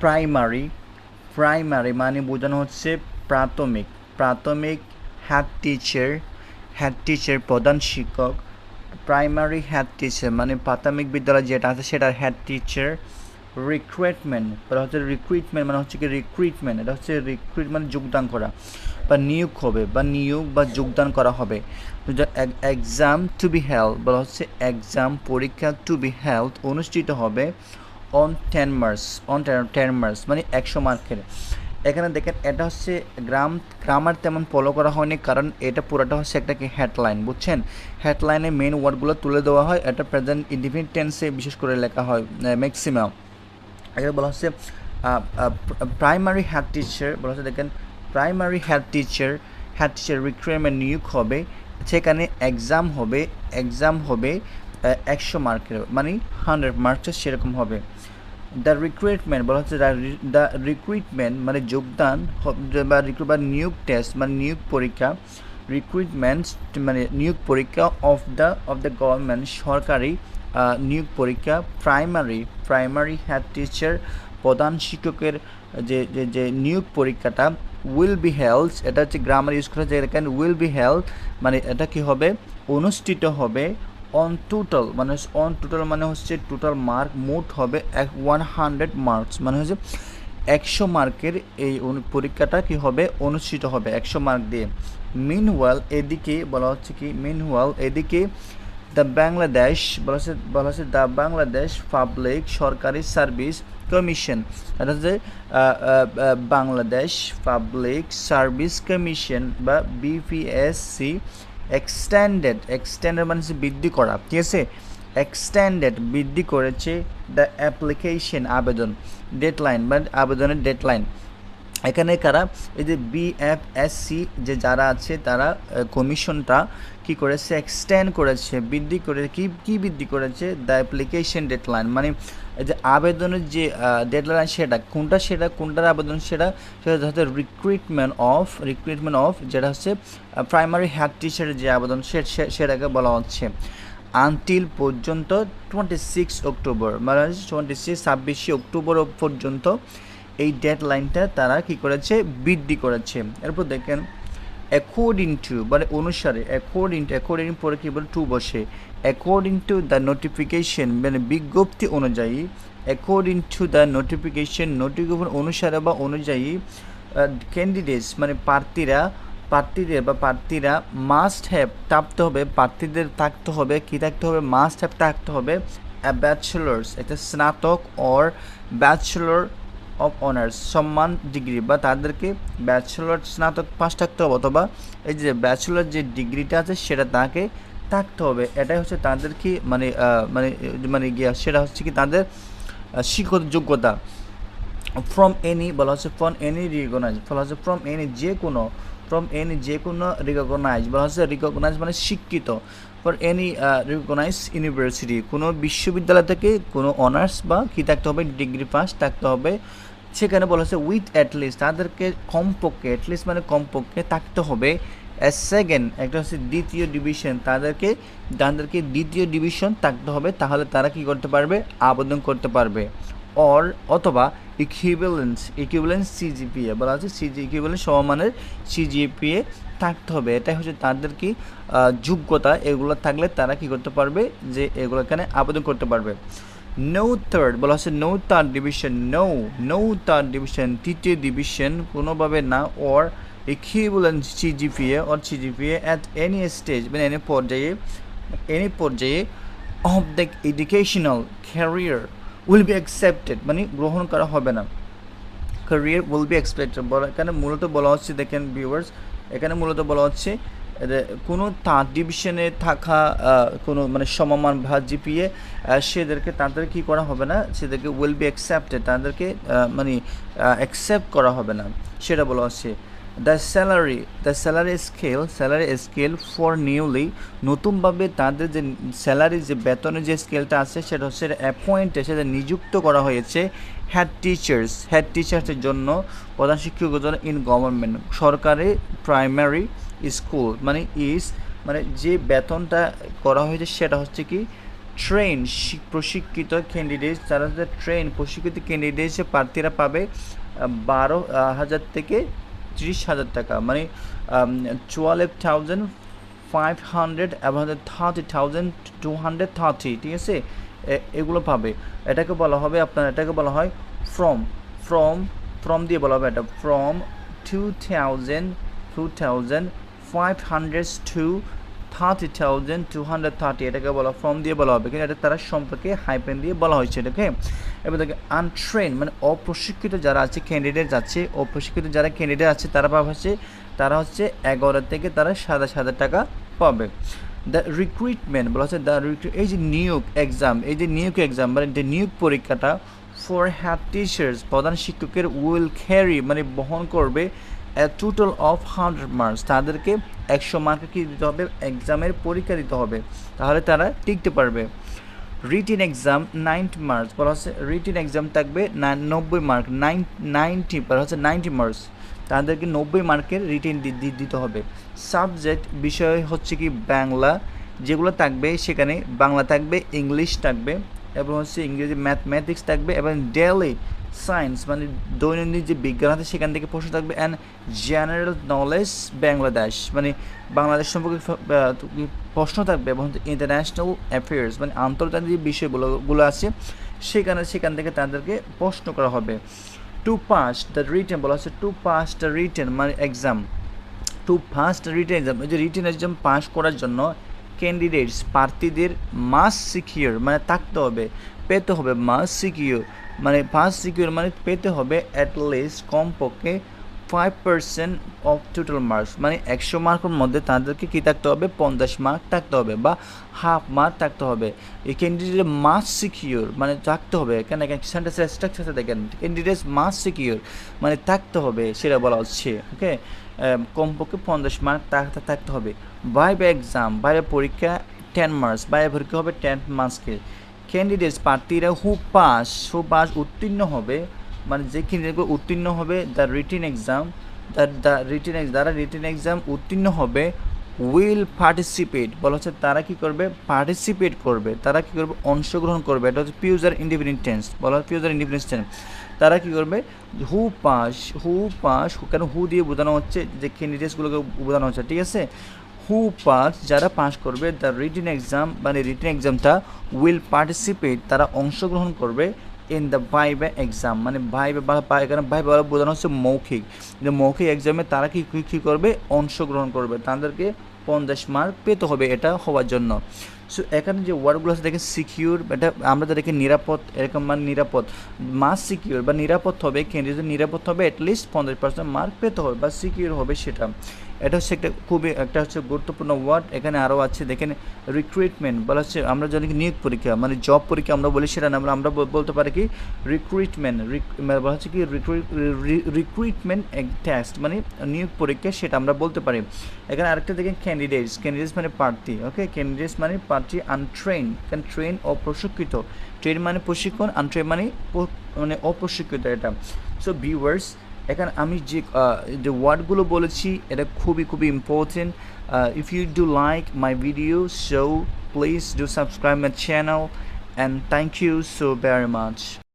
Primary primary মানে বোঝানো হচ্ছে প্রাথমিক। প্রাথমিক হ্যাড টিচার হেড টিচার প্রধান শিক্ষক। প্রাইমারি হেড টিচার মানে প্রাথমিক বিদ্যালয় যেটা আছে সেটার হেড টিচার রিক্রুটমেন্ট ওটা হচ্ছে রিক্রুটমেন্ট মানে হচ্ছে কি রিক্রুটমেন্ট এটা হচ্ছে রিক্রুট মানে যোগদান করা বা নিয়োগ হবে বা নিয়োগ বা যোগদান করা হবে। এক্সাম টু বি হেল্ড বলা হচ্ছে এক্সাম পরীক্ষা টু বি হেল্ড অনুষ্ঠিত হবে on ten marks on ten marks মানে একশো মার্কের এখানে দেখেন, এটা হচ্ছে গ্রাম গ্রামার তেমন ফলো করা হয়নি, কারণ এটা পুরোটা হচ্ছে একটা কি হেডলাইন বুঝছেন? হেডলাইনে মেন ওয়ার্ডগুলো তুলে দেওয়া হয়, এটা প্রেজেন্ট ইন্ডিফিনিট টেন্সে বিশেষ করে লেখা হয় ম্যাক্সিমাম এখানে বলা হচ্ছে প্রাইমারি হেড টিচার বলা হচ্ছে দেখেন primary head teacher head teacher recruitment নিয়োগ হবে, সেখানে এক্সাম হবে এক্সাম হবে একশো মার্কের মানে হান্ড্রেড মার্কসের সেরকম হবে। দ্য রিক্রুটমেন্ট বলা হচ্ছে দ্য রিক্রুটমেন্ট মানে যোগদান বা রিক্রুট বা নিয়োগ টেস্ট মানে নিয়োগ পরীক্ষা রিক্রুটমেন্ট মানে নিয়োগ পরীক্ষা of the of the government সরকারি নিয়োগ পরীক্ষা প্রাইমারি প্রাইমারি হেড টিচার প্রধান শিক্ষকের, যে যে যে নিয়োগ পরীক্ষাটা উইল বি হেলথ এটা হচ্ছে গ্রামার ইউজ করা যায় উইল বি হেলথ মানে এটা কি হবে? অনুষ্ঠিত হবে অন টোটাল মানে অন টোটাল মানে হচ্ছে টোটাল মার্ক মোট হবে এক ওয়ান হান্ড্রেড মার্কস মানে হচ্ছে একশো মার্কের এই পরীক্ষাটা কি হবে? অনুষ্ঠিত হবে একশো মার্ক দিয়ে। মিন ওয়াল এদিকে বলা হচ্ছে কি? মিন ওয়াল এদিকে দ্য বাংলাদেশ বলা হচ্ছে বলা হচ্ছে দ্য বাংলাদেশ পাবলিক সরকারি সার্ভিস কমিশন এটা হচ্ছে বাংলাদেশ পাবলিক সার্ভিস কমিশন বা বিপিএসসি এক্সটেন্ডেড এক্সটেন্ডেড মানে হচ্ছে বৃদ্ধি করা, ঠিক আছে? এক্সটেন্ডেড বৃদ্ধি করেছে দ্য অ্যাপ্লিকেশন আবেদন ডেডলাইন বা আবেদনের ডেডলাইন এখানে কারা? এই যে বিএফএসসি যে যারা আছে, তারা কমিশনটা কি করেছে? এক্সটেন্ড করেছে, বৃদ্ধি করে, কি কি বৃদ্ধি করেছে? দ্য অ্যাপ্লিকেশন ডেডলাইন মানে এই যে আবেদনের যে ডেডলাইন সেটা, কোনটা সেটা, কোনটার আবেদন সেটা সেটা হচ্ছে রিক্রুটমেন্ট অফ রিক্রুটমেন্ট অফ যেটা হচ্ছে প্রাইমারি হেড টিচারের যে আবেদন, সে সেটাকে বলা হচ্ছে। আনটিল পর্যন্ত টোয়েন্টি সিক্স অক্টোবর মানে টোয়েন্টি সিক্স ছাব্বিশে অক্টোবর পর্যন্ত এই ডেড লাইনটা তারা কি করেছে? বৃদ্ধি করেছে। এরপর দেখেন অ্যাকর্ডিং টু মানে অনুসারে অ্যাকর্ডিং টু অ্যাকর্ডিং পরে কি বলে? টু বসে। অ্যাকর্ডিং টু দ্য নোটিফিকেশন মানে বিজ্ঞপ্তি অনুযায়ী according to the notification notification অনুসারে বা অনুযায়ী ক্যান্ডিডেটস মানে প্রার্থীরা, প্রার্থীদের বা প্রার্থীরা মাস্ট হ্যাভ থাকতে হবে, প্রার্থীদের থাকতে হবে, কী থাকতে হবে? মাস্ট হ্যাভ থাকতে হবে ব্যাচেলার্স একটা স্নাতক অর ব্যাচেলর অফ অনার্স সম্মান ডিগ্রি বা তাদেরকে ব্যাচেলর স্নাতক পাস থাকতে হবে অথবা এই যে ব্যাচেলর যে ডিগ্রিটা আছে সেটা তাকে থাকতে হবে। এটাই হচ্ছে তাদের কি মানে মানে মানে গিয়া সেটা হচ্ছে কি তাদের শিক্ষত যোগ্যতা। ফ্রম এনি বলা হচ্ছে ফ্রম এনি রিকগনাইজ বলা হচ্ছে ফ্রম এনি যে কোনো ফ্রম এনি যে কোনো রিকগনাইজ বলা হচ্ছে রিকগনাইজ মানে শিক্ষিত। ফর এনি রিকগনাইজ ইউনিভার্সিটি কোনো বিশ্ববিদ্যালয় থেকে কোনো অনার্স বা কী থাকতে হবে ডিগ্রি পাস থাকতে হবে। সেখানে বলা হচ্ছে উইথ অ্যাটলিস্ট তাদেরকে কমপক্ষে অ্যাটলিস্ট মানে কমপক্ষে থাকতে হবে। সেকেন্ড একটা হচ্ছে দ্বিতীয় ডিভিশন তাদেরকে তাদেরকে দ্বিতীয় ডিভিশন থাকতে হবে, তাহলে তারা কি করতে পারবে? আবেদন করতে পারবে। অর অথবা ইকুইভ্যালেন্স ইকুইভ্যালেন্স সিজিপিএ বলা হচ্ছে সিজি ইকুইভ্যালেন্স সমমানের সিজিপিএ থাকতে হবে। এটাই হচ্ছে তাদের কি যোগ্যতা। এগুলো থাকলে তারা কি করতে পারবে? যে এগুলো এখানে আবেদন করতে পারবে। নো থার্ড বলা হচ্ছে no third division no no third division তৃতীয় ডিভিশন কোনোভাবে না or equivalence CGPA or CGPA at any stage মানে এনি পর্যায়ে এনি পর্যায়ে of the educational career will be accepted মানে গ্রহণ করা হবে না। ক্যারিয়ার উইল বি বলা এখানে মূলত বলা হচ্ছে, দেখেন ভিউয়ার্স এখানে মূলত বলা হচ্ছে কোনো তাঁত ডিভিশনে থাকা কোনো মানে সমমান বা জিপিএ সেদেরকে তাদের কি করা হবে না? সেদেরকে উইল বি অ্যাকসেপ্টেড তাদেরকে মানে অ্যাকসেপ্ট করা হবে না। সেটা বলা হচ্ছে the salary the salary scale salary scale for newly নতুনভাবে তাদের যে স্যালারি যে বেতনের যে স্কেলটা আছে, সেটা হচ্ছে অ্যাপয়েন্টে সেটা নিযুক্ত করা হয়েছে হেড টিচার্স হেড টিচার্সের জন্য প্রধান শিক্ষকের জন্য ইন গভর্নমেন্ট সরকারি প্রাইমারি স্কুল মানে ইস মানে যে বেতনটা করা হয়েছে সেটা হচ্ছে কি ট্রেন প্রশিক্ষিত ক্যান্ডিডেট তারা যারা ট্রেন প্রশিক্ষিত ক্যান্ডিডেট যে প্রার্থীরা পাবে বারো হাজার থেকে ত্রিশ হাজার টাকা। মানে চুয়াল্লিশ থাউজেন্ড ফাইভ হান্ড্রেড এবং thirty thousand two hundred thirty ঠিক আছে? এগুলো পাবে। এটাকে বলা হবে আপনার, এটাকে বলা হয় ফ্রম ফ্রম ফ্রম দিয়ে বলা হবে এটা। From two thousand two thousand five hundred to thirty thousand two hundred thirty এটাকে বলা ফর্ম দিয়ে বলা হবে, কিন্তু এটা তারা সম্পর্কে হাইপেন দিয়ে বলা হয়েছে এটাকে এবার দেখে আনট্রেন মানে অপ্রশিক্ষিত যারা আছে ক্যান্ডিডেট আছে অপ্রশিক্ষিত যারা ক্যান্ডিডেট আছে, তারা পাবে হচ্ছে, তারা হচ্ছে এগারো থেকে তারা সাতাশ হাজার টাকা পাবে। দ্য রিক্রুটমেন্ট বলা হচ্ছে দ্য এই যে নিয়োগ এক্সাম এই যে নিয়োগ এক্সাম মানে যে নিয়োগ পরীক্ষাটা ফর হ্যাড টিচার্স প্রধান শিক্ষকের উইল ক্যারি মানে বহন করবে টোটাল অফ হান্ড্রেড মার্কস তাদেরকে একশো মার্কে কি দিতে হবে? এক্সামের পরীক্ষা দিতে হবে। তাহলে তারা টিকতে পারবে। রিটিন এক্সাম নাইনটি মার্কস বলা হচ্ছে রিটিন এক্সাম থাকবে নব্বই মার্ক নাইন নাইনটি বলা হচ্ছে নাইনটি মার্কস তাদেরকে নব্বই মার্কের রিটেন দিতে হবে। সাবজেক্ট বিষয় হচ্ছে কি? বাংলা। যেগুলো থাকবে সেখানে বাংলা থাকবে ইংলিশ থাকবে, এবং হচ্ছে ইংরেজি ম্যাথমেটিক্স থাকবে, এবং ডেলি সায়েন্স মানে দৈনন্দিন যে বিজ্ঞান আছে, সেখান থেকে প্রশ্ন থাকবে অ্যান্ড জেনারেল নলেজ বাংলাদেশ মানে বাংলাদেশ সম্পর্কে প্রশ্ন থাকবে এবং ইন্টারন্যাশনাল অ্যাফেয়ার্স মানে আন্তর্জাতিক যে বিষয়গুলো আছে, সেখানে, সেখান থেকে তাদেরকে প্রশ্ন করা হবে। টু পাস দ্য রিটেন বলা হচ্ছে টু পাস দ্য রিটেন মানে exam to first written exam যে রিটেন এক্সাম পাস করার জন্য ক্যান্ডিডেটস প্রার্থীদের মাস সিকিউর মানে থাকতে হবে, পেতে হবে মাস সিকিউর মানে ফার্স্ট সিকিউর মানে পেতে হবে অ্যাটলিস্ট কমপক্ষে five percent of total marks মানে একশো মার্কের মধ্যে তাদেরকে কী থাকতে হবে? পঞ্চাশ মার্ক থাকতে হবে বা হাফ মার্ক থাকতে হবে। এই ক্যান্ডিডেট মাস সিকিউর মানে থাকতে হবে। কেন এখানে সেন্টেন্সের স্ট্রাকচার দেখেন ক্যান্ডিডেটস মাস সিকিউর মানে থাকতে হবে সেটা বলা হচ্ছে ওকে কমপক্ষে পঞ্চাশ মার্ক থাকতে থাকতে হবে। বাইবে এক্সাম বাইরে পরীক্ষা টেন মার্কস বাইরে পরীক্ষা হবে টেন মার্কসকে ক্যান্ডিডেটস প্রার্থীরা হু পাস হু পাস উত্তীর্ণ হবে মানে যে ক্যান্ডিডেটগুলো উত্তীর্ণ হবে the written exam the written যারা রিটিন এক্সাম উত্তীর্ণ হবে উইল পার্টিসিপেট বলা হচ্ছে তারা কি করবে? পার্টিসিপেট করবে, তারা কি করবে? অংশগ্রহণ করবে, এটা হচ্ছে পিউজার ইন্ডিপেন্ডেন্ট টেন্স বলা হয় পিউজার ইন্ডিপেন্ডেন্স টেন্স তারা কি করবে? হু পাস হু পাস কেন হু দিয়ে বোঝানো হচ্ছে? যে ক্যান্ডিডেটসগুলোকে বোঝানো হচ্ছে, ঠিক আছে? হু পাস যারা পাস করবে দ্য রিটিন এক্সাম মানে রিটিন এক্সামটা উইল পার্টিসিপেট তারা অংশগ্রহণ করবে ইন দ্য ভাইবে এক্সাম মানে ভাইবে বা এখানে ভাইবে বোঝানো হচ্ছে মৌখিক। যে মৌখিক এক্সামে তারা কি কী করবে? অংশগ্রহণ করবে। তাদেরকে পঞ্চাশ মার্ক পেতে হবে এটা হওয়ার জন্য। সো এখানে যে ওয়ার্ডগুলো আছে, দেখেন সিকিউর এটা আমরা দেখি নিরাপদ, এরকম মানে নিরাপদ। মাস সিকিউর বা নিরাপদ হবে ক্যান্ডিডেট নিরাপদ হবে অ্যাটলিস্ট পঞ্চাশ পার্সেন্ট মার্ক পেতে হবে বা সিকিউর হবে সেটা। এটা হচ্ছে একটা খুবই, একটা হচ্ছে গুরুত্বপূর্ণ ওয়ার্ড এখানে আরও আছে, দেখেন রিক্রুটমেন্ট বলা হচ্ছে আমরা জানি নিয়োগ পরীক্ষা মানে জব পরীক্ষা আমরা বলি সেটা না, আমরা বলতে পারি কি রিক্রুটমেন্ট বলা হচ্ছে কি রিক্রুটমেন্ট টেস্ট মানে নিয়োগ পরীক্ষা সেটা আমরা বলতে পারি। এখানে আরেকটা দেখেন ক্যান্ডিডেটস ক্যান্ডিডেটস মানে প্রার্থী ওকে ক্যান্ডিডেটস মানে প্রার্থী আনট্রেন কারণ ট্রেন অপ্রশিক্ষিত ট্রেন মানে প্রশিক্ষণ আনট্রেন মানে মানে অপ্রশিক্ষিত এটা। সো ভিউয়ার্স এখানে আমি যে যে ওয়ার্ডগুলো বলেছি, এটা খুবই খুবই important if you do like my video so please do subscribe my channel and thank you so very much